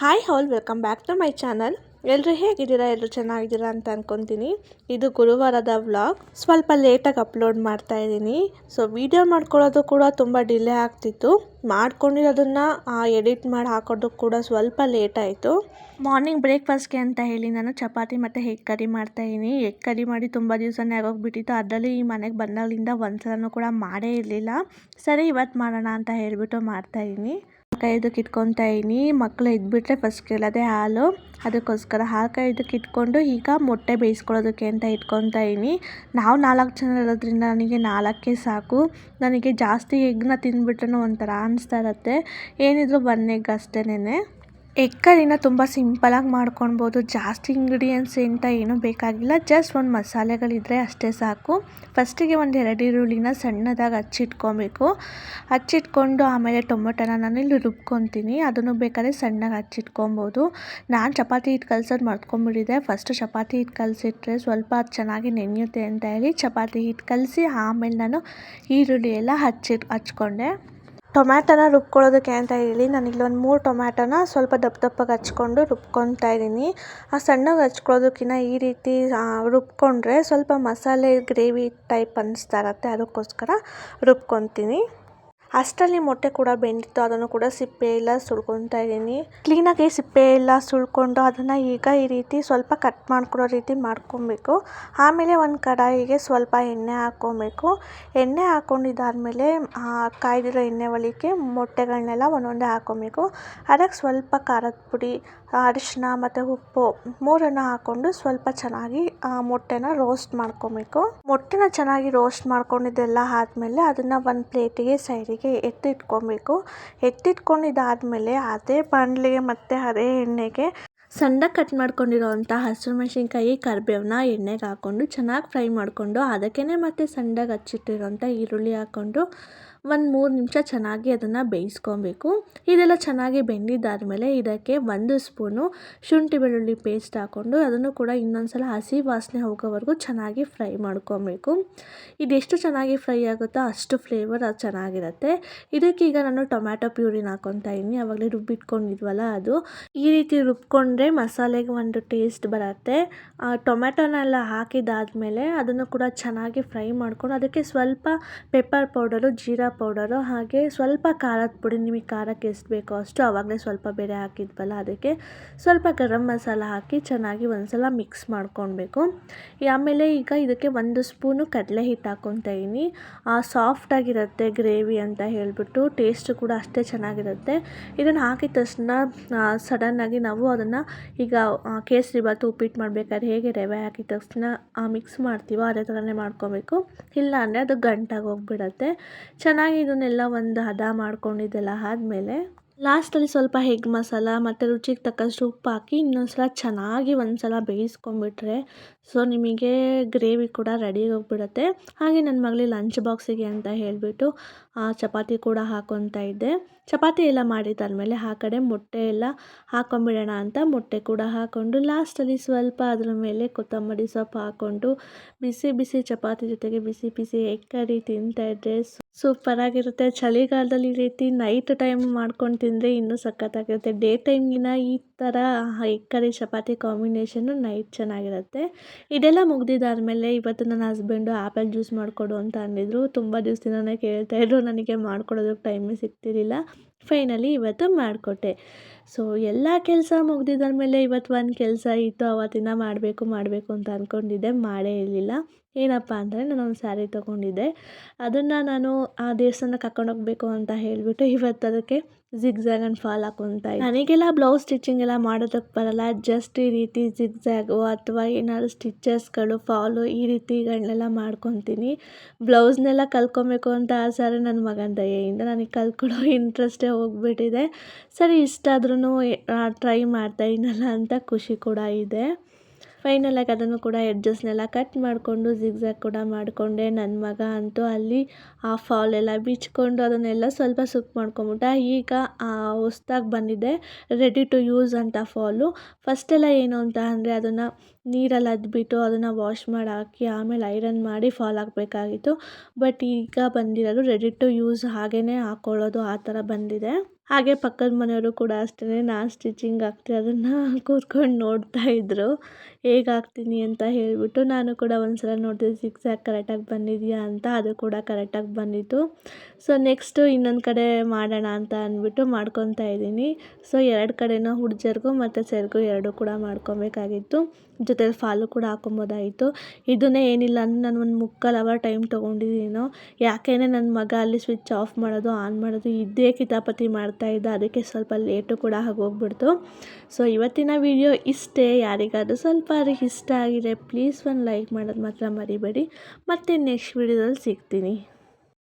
Hi all welcome back to my channel. ಎಲ್ಲರೂ ಹೇಗಿದ್ದೀರಾ? ಎಲ್ಲರೂ ಚೆನ್ನಾಗಿದ್ದೀರಾ ಅಂತ ಅಂದ್ಕೊತೀನಿ ಇದು ಗುರುವಾರದ ವ್ಲಾಗ್. ಸ್ವಲ್ಪ ಲೇಟಾಗಿ ಅಪ್ಲೋಡ್ ಮಾಡ್ತಾ ಇದ್ದೀನಿ. ಸೊ ವಿಡಿಯೋ ಮಾಡ್ಕೊಳ್ಳೋದು ಕೂಡ ತುಂಬ ಡಿಲೇ ಆಗ್ತಿತ್ತು. ಮಾಡ್ಕೊಂಡಿರೋದನ್ನು ಎಡಿಟ್ ಮಾಡಿ ಹಾಕೋದು ಕೂಡ ಸ್ವಲ್ಪ ಲೇಟ್ ಆಯಿತು. ಮಾರ್ನಿಂಗ್ ಬ್ರೇಕ್ಫಾಸ್ಟ್ಗೆ ಅಂತ ಹೇಳಿ ನಾನು ಚಪಾತಿ ಮತ್ತು ಹೆಗ್ ಕರಿ ಮಾಡ್ತಾ ಇದ್ದೀನಿ. ಎಗ್ ಕರಿ ಮಾಡಿ ತುಂಬ ದಿವಸನೇ ಆಗೋಗ್ಬಿಟ್ಟಿತ್ತು. ಅದರಲ್ಲಿ ಈ ಮನೆಗೆ ಬಂದಾಗಲಿಂದ ಒಂದ್ಸಲನೂ ಕೂಡ ಮಾಡೇ ಇರಲಿಲ್ಲ. ಸರಿ ಇವತ್ತು ಮಾಡೋಣ ಅಂತ ಹೇಳಿಬಿಟ್ಟು ಮಾಡ್ತಾಯಿದ್ದೀನಿ ಕಾಯ್ದಕ್ಕೆ ಇಟ್ಕೊತಾ ಇದ್ದೀನಿ ಮಕ್ಕಳು ಎದ್ಬಿಟ್ರೆ ಫಸ್ಟ್ ಕೇಳೋದೆ ಹಾಲು. ಅದಕ್ಕೋಸ್ಕರ ಹಾಲು ಕಾಯ್ದಕ್ಕೆ ಇಟ್ಕೊಂಡು ಈಗ ಮೊಟ್ಟೆ ಬೇಯಿಸ್ಕೊಳ್ಳೋದಕ್ಕೆ ಅಂತ ಇಟ್ಕೊತಾ ಇದ್ದೀನಿ ನಾವು ನಾಲ್ಕು ಜನ ಇರೋದ್ರಿಂದ ನನಗೆ ನಾಲ್ಕೇ ಸಾಕು. ನನಗೆ ಜಾಸ್ತಿ ಎಗ್ನ ತಿಂದ್ಬಿಟ್ರೆ ಒಂಥರ ಅನಿಸ್ತಾ ಇರುತ್ತೆ. ಏನಿದ್ರು ಒನ್ ಎಗ್ ಅಷ್ಟೇನೆ ಎಗ್ ಕರಿನ ತುಂಬ ಸಿಂಪಲಾಗಿ ಮಾಡ್ಕೊಳ್ಬೋದು ಜಾಸ್ತಿ ಇಂಗ್ರೀಡಿಯೆಂಟ್ಸ್ ಅಂತ ಏನೂ ಬೇಕಾಗಿಲ್ಲ. ಜಸ್ಟ್ ಒಂದು ಮಸಾಲೆಗಳಿದ್ದರೆ ಅಷ್ಟೇ ಸಾಕು. ಫಸ್ಟಿಗೆ ಒಂದು ಎರಡು ಈರುಳ್ಳಿನ ಸಣ್ಣದಾಗಿ ಹಚ್ಚಿಟ್ಕೊಬೇಕು. ಹಚ್ಚಿಟ್ಕೊಂಡು ಆಮೇಲೆ ಟೊಮೊಟೊನ ನಾನು ಇಲ್ಲಿ ರುಬ್ಕೊತೀನಿ. ಅದನ್ನು ಬೇಕಾದ್ರೆ ಸಣ್ಣಗೆ ಹಚ್ಚಿಟ್ಕೊಬೋದು ನಾನು ಚಪಾತಿ ಹಿಟ್ಟು ಕಲ್ಸೋದು ಮರ್ತ್ಕೊಂಡ್ಬಿಟ್ಟಿದ್ದೆ ಫಸ್ಟು ಚಪಾತಿ ಹಿಟ್ಟು ಕಲಸಿಟ್ರೆ ಸ್ವಲ್ಪ ಚೆನ್ನಾಗಿ ನೆನೆಯುತ್ತೆ ಅಂತ ಹೇಳಿ ಚಪಾತಿ ಹಿಟ್ಟು ಕಲಸಿ ಆಮೇಲೆ ನಾನು ಈರುಳ್ಳಿ ಎಲ್ಲ ಹಚ್ಚಿ ಹಚ್ಕೊಂಡೆ. ಟೊಮ್ಯಾಟೊನ ರುಬ್ಕೊಳ್ಳೋದಕ್ಕೆ ಅಂತ ಹೇಳಿ ಇಲ್ಲಿ ಒಂದು ಮೂರು ಟೊಮ್ಯಾಟೋನ ಸ್ವಲ್ಪ ದಪ್ಪ ದಪ್ಪಗೆ ಹಚ್ಕೊಂಡು ರುಬ್ಕೊತಾ ಇದ್ದೀನಿ. ಆ ಸಣ್ಣಗೆ ಹಚ್ಕೊಳ್ಳೋದಕ್ಕಿಂತ ಈ ರೀತಿ ರುಬ್ಕೊಂಡ್ರೆ ಸ್ವಲ್ಪ ಮಸಾಲೆ, ಗ್ರೇವಿ ಟೈಪ್ ಅನ್ನಿಸ್ತಾ ಇರತ್ತೆ, ಅದಕ್ಕೋಸ್ಕರ ರುಬ್ಕೊತೀನಿ ಅಷ್ಟರಲ್ಲಿ ಮೊಟ್ಟೆ ಕೂಡ ಬೆಂದಿತ್ತು, ಅದನ್ನು ಕೂಡ ಸಿಪ್ಪೆ ಎಲ್ಲ ಸುಳ್ಕೊತಾ ಇದ್ದೀನಿ. ಕ್ಲೀನಾಗಿ ಸಿಪ್ಪೆ ಎಲ್ಲ ಸುಳ್ಕೊಂಡು ಅದನ್ನು ಈಗ ಈ ರೀತಿ ಸ್ವಲ್ಪ ಕಟ್ ಮಾಡ್ಕೊಡೋ ರೀತಿ ಮಾಡ್ಕೊಬೇಕು. ಆಮೇಲೆ ಒಂದು ಕಡಾಯಿಗೆ ಸ್ವಲ್ಪ ಎಣ್ಣೆ ಹಾಕ್ಕೊಬೇಕು ಎಣ್ಣೆ ಹಾಕ್ಕೊಂಡಿದ್ದಾದ್ಮೇಲೆ ಕಾಯ್ದಿರೋ ಎಣ್ಣೆ ಒಳಗೆ ಮೊಟ್ಟೆಗಳನ್ನೆಲ್ಲ ಒಂದೊಂದೇ ಹಾಕ್ಕೊಬೇಕು ಅದಕ್ಕೆ ಸ್ವಲ್ಪ ಖಾರದ ಪುಡಿ ಅರಿಶಿನ ಮತ್ತು ಉಪ್ಪು ಮೂರನ್ನು ಹಾಕ್ಕೊಂಡು ಸ್ವಲ್ಪ ಚೆನ್ನಾಗಿ ಮೊಟ್ಟೆನ ರೋಸ್ಟ್ ಮಾಡ್ಕೊಬೇಕು. ಮೊಟ್ಟೆನ ಚೆನ್ನಾಗಿ ರೋಸ್ಟ್ ಮಾಡ್ಕೊಂಡಿದ್ದೆಲ್ಲ ಆದಮೇಲೆ ಅದನ್ನು ಒಂದು ಪ್ಲೇಟಿಗೆ ಸೈಡಿಗೆ ಎತ್ತಿಟ್ಕೊಬೇಕು. ಎತ್ತಿಟ್ಕೊಂಡಿದ್ದಾದಮೇಲೆ ಅದೇ ಬಾಣಲೆಗೆ ಮತ್ತು ಅದೇ ಎಣ್ಣೆಗೆ ಸಣ್ಣ ಕಟ್ ಮಾಡ್ಕೊಂಡಿರೋವಂಥ ಹಸಿರು ಮೆಣಸಿನ್ಕಾಯಿ ಕರಿಬೇವನ್ನ ಎಣ್ಣೆಗೆ ಹಾಕ್ಕೊಂಡು ಚೆನ್ನಾಗಿ ಫ್ರೈ ಮಾಡಿಕೊಂಡು ಅದಕ್ಕೇ ಮತ್ತೆ ಸಣ್ಣಗೆ ಹಚ್ಚಿಟ್ಟಿರೋಂಥ ಈರುಳ್ಳಿ ಹಾಕ್ಕೊಂಡು ಒಂದು ಮೂರು ನಿಮಿಷ ಚೆನ್ನಾಗಿ ಅದನ್ನು ಬೇಯಿಸ್ಕೊಬೇಕು. ಇದೆಲ್ಲ ಚೆನ್ನಾಗಿ ಬೆಂದಿದ್ದಾದಮೇಲೆ ಇದಕ್ಕೆ ಒಂದು ಸ್ಪೂನು ಶುಂಠಿ ಬೆಳ್ಳುಳ್ಳಿ ಪೇಸ್ಟ್ ಹಾಕ್ಕೊಂಡು ಅದನ್ನು ಕೂಡ ಇನ್ನೊಂದು ಸಲ ಹಸಿ ವಾಸನೆ ಹೋಗೋವರೆಗೂ ಚೆನ್ನಾಗಿ ಫ್ರೈ ಮಾಡ್ಕೊಬೇಕು. ಇದೆಷ್ಟು ಚೆನ್ನಾಗಿ ಫ್ರೈ ಆಗುತ್ತೋ ಅಷ್ಟು ಫ್ಲೇವರ್ ಅದು ಚೆನ್ನಾಗಿರುತ್ತೆ ಇದಕ್ಕೀಗ ನಾನು ಟೊಮ್ಯಾಟೊ ಪ್ಯೂರಿನ ಹಾಕ್ಕೊತಾ ಇದ್ದೀನಿ ಆವಾಗಲೇ ರುಬ್ಬಿಟ್ಕೊಂಡಿದ್ವಲ್ಲ ಅದು. ಈ ರೀತಿ ರುಬ್ಕೊಂಡ್ರೆ ಮಸಾಲೆಗೆ ಒಂದು ಟೇಸ್ಟ್ ಬರುತ್ತೆ. ಟೊಮ್ಯಾಟೊನೆಲ್ಲ ಹಾಕಿದಾದಮೇಲೆ ಅದನ್ನು ಕೂಡ ಚೆನ್ನಾಗಿ ಫ್ರೈ ಮಾಡ್ಕೊಂಡು ಅದಕ್ಕೆ ಸ್ವಲ್ಪ ಪೆಪ್ಪರ್ ಪೌಡರು, ಜೀರಾ ಪೌಡರು ಹಾಗೆ ಸ್ವಲ್ಪ ಖಾರದ ಪುಡಿ, ನಿಮಗೆ ಖಾರಕ್ಕೆ ಎಷ್ಟು ಬೇಕೋ ಅಷ್ಟು ಆವಾಗಲೇ ಸ್ವಲ್ಪ ಬೇರೆ ಹಾಕಿದ್ವಲ್ಲ ಅದಕ್ಕೆ ಸ್ವಲ್ಪ ಗರಂ ಮಸಾಲ ಹಾಕಿ ಚೆನ್ನಾಗಿ ಒಂದ್ಸಲ ಮಿಕ್ಸ್ ಮಾಡ್ಕೊಳ್ಬೇಕು ಆಮೇಲೆ ಈಗ ಇದಕ್ಕೆ ಒಂದು ಸ್ಪೂನು ಕಡಲೆ ಹಿಟ್ಟು ಹಾಕ್ಕೊತಾ ಇದ್ದೀನಿ ಸಾಫ್ಟಾಗಿರುತ್ತೆ ಗ್ರೇವಿ ಅಂತ ಹೇಳಿಬಿಟ್ಟು ಟೇಸ್ಟ್ ಕೂಡ ಅಷ್ಟೇ ಚೆನ್ನಾಗಿರುತ್ತೆ. ಇದನ್ನು ಹಾಕಿದ ತಕ್ಷಣ ಸಡನ್ನಾಗಿ ನಾವು ಅದನ್ನು ಈಗ ಕೇಸರಿ ಬಾತು ಉಪ್ಪಿಟ್ಟು ಮಾಡಬೇಕಾದ್ರೆ ಹೇಗೆ ರವೆ ಹಾಕಿದ ತಕ್ಷಣ ಮಿಕ್ಸ್ ಮಾಡ್ತೀವೋ ಅದೇ ಥರನೇ ಮಾಡ್ಕೋಬೇಕು. ಇಲ್ಲ ಅಂದರೆ ಅದು ಗಂಟಾಗಿ ಹೋಗ್ಬಿಡತ್ತೆ. ಚೆನ್ನಾಗಿ ಇದನ್ನೆಲ್ಲ ಒಂದು ಹದ ಮಾಡ್ಕೊಂಡಿದ್ದೆಲ್ಲ ಆದಮೇಲೆ ಲಾಸ್ಟಲ್ಲಿ ಸ್ವಲ್ಪ ಹೆಗ್ ಮಸಾಲ ಮತ್ತು ರುಚಿಗೆ ತಕ್ಕಷ್ಟು ಉಪ್ಪು ಹಾಕಿ ಇನ್ನೊಂದು ಸಲ ಚೆನ್ನಾಗಿ ಒಂದು ಸಲ ಬೇಯಿಸ್ಕೊಂಬಿಟ್ರೆ ಸೊ ನಿಮಗೆ ಗ್ರೇವಿ ಕೂಡ ರೆಡಿ ಹೋಗ್ಬಿಡುತ್ತೆ. ಹಾಗೆ ನನ್ನ ಮಗಳಿಗೆ ಲಂಚ್ ಬಾಕ್ಸಿಗೆ ಅಂತ ಹೇಳಿಬಿಟ್ಟು ಚಪಾತಿ ಕೂಡ ಹಾಕೊತಾ ಇದ್ದೆ. ಚಪಾತಿ ಎಲ್ಲ ಮಾಡಿದ್ದಾದಮೇಲೆ ಆ ಕಡೆ ಮೊಟ್ಟೆ ಎಲ್ಲ ಹಾಕ್ಕೊಂಬಿಡೋಣ ಅಂತ ಮೊಟ್ಟೆ ಕೂಡ ಹಾಕ್ಕೊಂಡು ಲಾಸ್ಟಲ್ಲಿ ಸ್ವಲ್ಪ ಅದ್ರ ಮೇಲೆ ಕೊತ್ತಂಬರಿ ಸೊಪ್ಪು ಹಾಕ್ಕೊಂಡು ಬಿಸಿ ಬಿಸಿ ಚಪಾತಿ ಜೊತೆಗೆ ಬಿಸಿ ಬಿಸಿ ಎಗ್ ಕರಿ ತಿಂತಾಯಿದ್ರೆ ಸೂಪರಾಗಿರುತ್ತೆ ಚಳಿಗಾಲದಲ್ಲಿ ಈ ರೀತಿ ನೈಟ್ ಟೈಮ್ ಮಾಡ್ಕೊಂಡು ತಿಂದರೆ ಇನ್ನೂ ಸಖತ್ತಾಗಿರುತ್ತೆ. ಡೇ ಟೈಮ್ಗಿನ ಈ ಥರ ಎಗ್ ಕರಿ ಚಪಾತಿ ಕಾಂಬಿನೇಷನ್ನು ನೈಟ್ ಚೆನ್ನಾಗಿರುತ್ತೆ. ಇದೆಲ್ಲ ಮುಗ್ದಿದ್ದಾದಮೇಲೆ ಇವತ್ತು ನನ್ನ ಹಸ್ಬೆಂಡು ಆ್ಯಪಲ್ ಜ್ಯೂಸ್ ಮಾಡಿಕೊಡು ಅಂತ ಅಂದಿದ್ರು. ತುಂಬ ದಿವಸದಿಂದನೇ ಕೇಳ್ತಾಯಿದ್ರು ನನಗೆ ಮಾಡ್ಕೊಡೋದಕ್ಕೆ ಟೈಮೇ ಸಿಗ್ತಿರಲಿಲ್ಲ. ಫೈನಲಿ ಇವತ್ತು ಮಾಡಿಕೊಟ್ಟೆ. ಸೊ ಎಲ್ಲ ಕೆಲಸ ಮುಗ್ದಿದ್ದಾದ್ಮೇಲೆ ಇವತ್ತು ಒಂದು ಕೆಲಸ ಇತ್ತು ಅವತ್ತಿನ ಮಾಡಬೇಕು ಮಾಡಬೇಕು ಅಂತ ಅಂದ್ಕೊಂಡಿದ್ದೆ ಮಾಡೇ ಇರಲಿಲ್ಲ. ಏನಪ್ಪ ಅಂದರೆ ನಾನೊಂದು ಸ್ಯಾರಿ ತೊಗೊಂಡಿದ್ದೆ. ಅದನ್ನು ನಾನು ಆ ದೇವಸ್ಥಾನಕ್ಕೆ ಹೋಗಬೇಕು ಅಂತ ಹೇಳಿಬಿಟ್ಟು ಇವತ್ತು ಅದಕ್ಕೆ ಜಿಗ್ಜ್ಯಾಗ್ ಆ್ಯಂಡ್ ಫಾಲ್ ಹಾಕೊಂತ ನನಗೆಲ್ಲ ಬ್ಲೌಸ್ ಸ್ಟಿಚಿಂಗ್ ಎಲ್ಲ ಮಾಡೋದಕ್ಕೆ ಬರಲ್ಲ. ಜಸ್ಟ್ ಈ ರೀತಿ ಜಿಗ್ಜ್ಯಾಗು ಅಥವಾ ಏನಾದ್ರು ಸ್ಟಿಚಸ್ಗಳು ಫಾಲು ಈ ರೀತಿಗಳನ್ನೆಲ್ಲ ಮಾಡ್ಕೊತೀನಿ. ಬ್ಲೌಸ್ನೆಲ್ಲ ಕಲ್ಕೊಬೇಕು ಅಂತ ಆಸೆ ನನ್ನ ಮಗನ ದಯೆಯಿಂದ ನನಗೆ ಕಲ್ಕೊಳ್ಳೋ ಇಂಟ್ರೆಸ್ಟೇ ಹೋಗ್ಬಿಟ್ಟಿದೆ. ಸರಿ ಇಷ್ಟಾದ್ರೂ ಟ್ರೈ ಮಾಡ್ತಾ ಇದ್ದೀನಲ್ಲ ಅಂತ ಖುಷಿ ಕೂಡ ಇದೆ. ಫೈನಲಾಗಿ ಅದನ್ನು ಕೂಡ ಎಡ್ಜಸ್ನೆಲ್ಲ ಕಟ್ ಮಾಡಿಕೊಂಡು ಜಿಗ್ಜ್ಯಾಗ್ ಕೂಡ ಮಾಡಿಕೊಂಡೆ. ನನ್ನ ಮಗ ಅಂತೂ ಅಲ್ಲಿ ಆ ಫಾಲ್ ಎಲ್ಲ ಬಿಚ್ಕೊಂಡು ಅದನ್ನೆಲ್ಲ ಸ್ವಲ್ಪ ಸುಕ್ ಮಾಡ್ಕೊಂಬಿಟ್ಟ. ಈಗ ಹೊಸ್ದಾಗಿ ಬಂದಿದೆ ರೆಡಿ ಟು ಯೂಸ್ ಅಂತ ಫಾಲು ಫಸ್ಟೆಲ್ಲ ಏನು ಅಂತ ಅಂದರೆ ಅದನ್ನು ನೀರಲ್ಲಿ ಅದ್ಬಿಟ್ಟು ಅದನ್ನು ವಾಶ್ ಮಾಡಿ ಹಾಕಿ ಆಮೇಲೆ ಐರನ್ ಮಾಡಿ ಫಾಲ್ ಹಾಕಬೇಕಾಗಿತ್ತು. ಬಟ್ ಈಗ ಬಂದಿರೋದು ರೆಡಿ ಟು ಯೂಸ್ ಹಾಗೇ ಹಾಕ್ಕೊಳ್ಳೋದು ಆ ಥರ ಬಂದಿದೆ. ಹಾಗೆ ಪಕ್ಕದ ಮನೆಯವರು ಕೂಡ ಅಷ್ಟೇ ನಾನು ಸ್ಟಿಚಿಂಗ್ ಅದನ್ನು ಕೂತ್ಕೊಂಡು ನೋಡ್ತಾ ಇದ್ದರು ಹೇಗೆ ಹಾಕ್ತೀನಿ ಅಂತ ಹೇಳಿಬಿಟ್ಟು ನಾನು ಕೂಡ ಒಂದು ಸಲ ನೋಡಿದೆ ಜಿಗ್ಜ್ಯಾಗ್ ಕರೆಕ್ಟಾಗಿ ಬಂದಿದೆಯಾ ಅಂತ, ಅದು ಕೂಡ ಕರೆಕ್ಟಾಗಿ ಬಂದಿತ್ತು. ಸೊ ನೆಕ್ಸ್ಟು ಇನ್ನೊಂದು ಕಡೆ ಮಾಡೋಣ ಅಂತ ಅಂದ್ಬಿಟ್ಟು ಮಾಡ್ಕೊತಾ ಇದ್ದೀನಿ. ಸೊ ಎರಡು ಕಡೆನೂ ಹುಡ್ಜರ್ಗೂ ಮತ್ತು ಸೆರ್ಗೂ ಎರಡೂ ಕೂಡ ಮಾಡ್ಕೊಬೇಕಾಗಿತ್ತು. ಜೊತೆಲಿ ಫಾಲು ಕೂಡ ಹಾಕೊಬೋದಾಯಿತು. ಇದನ್ನೇ ಏನಿಲ್ಲ ಅಂದರೆ ನಾನು ಒಂದು ಮುಕ್ಕಾಲು ಅವರ್ ಟೈಮ್ ತೊಗೊಂಡಿದ್ದೀನೋ. ಯಾಕೆಂದರೆ ನನ್ನ ಮಗ ಅಲ್ಲಿ ಸ್ವಿಚ್ ಆಫ್ ಮಾಡೋದು, ಆನ್ ಮಾಡೋದು, ಇದೇ ಕಿತಾಪತಿ ಮಾಡ್ತಾಯಿದ್ದ ಅದಕ್ಕೆ ಸ್ವಲ್ಪ ಲೇಟು ಕೂಡ ಆಗೋಗ್ಬಿಡ್ತು. ಸೊ ಇವತ್ತಿನ ವಿಡಿಯೋ ಇಷ್ಟೇ. ಯಾರಿಗಾದರೂ ಸ್ವಲ್ಪ ಇಷ್ಟ ಆಗಿದೆ ಪ್ಲೀಸ್ ಒಂದು ಲೈಕ್ ಮಾಡೋದು ಮಾತ್ರ ಮರಿಬೇಡಿ. ಮತ್ತು ನೆಕ್ಸ್ಟ್ ವಿಡಿಯೋದಲ್ಲಿ ಸಿಗ್ತೀನಿ.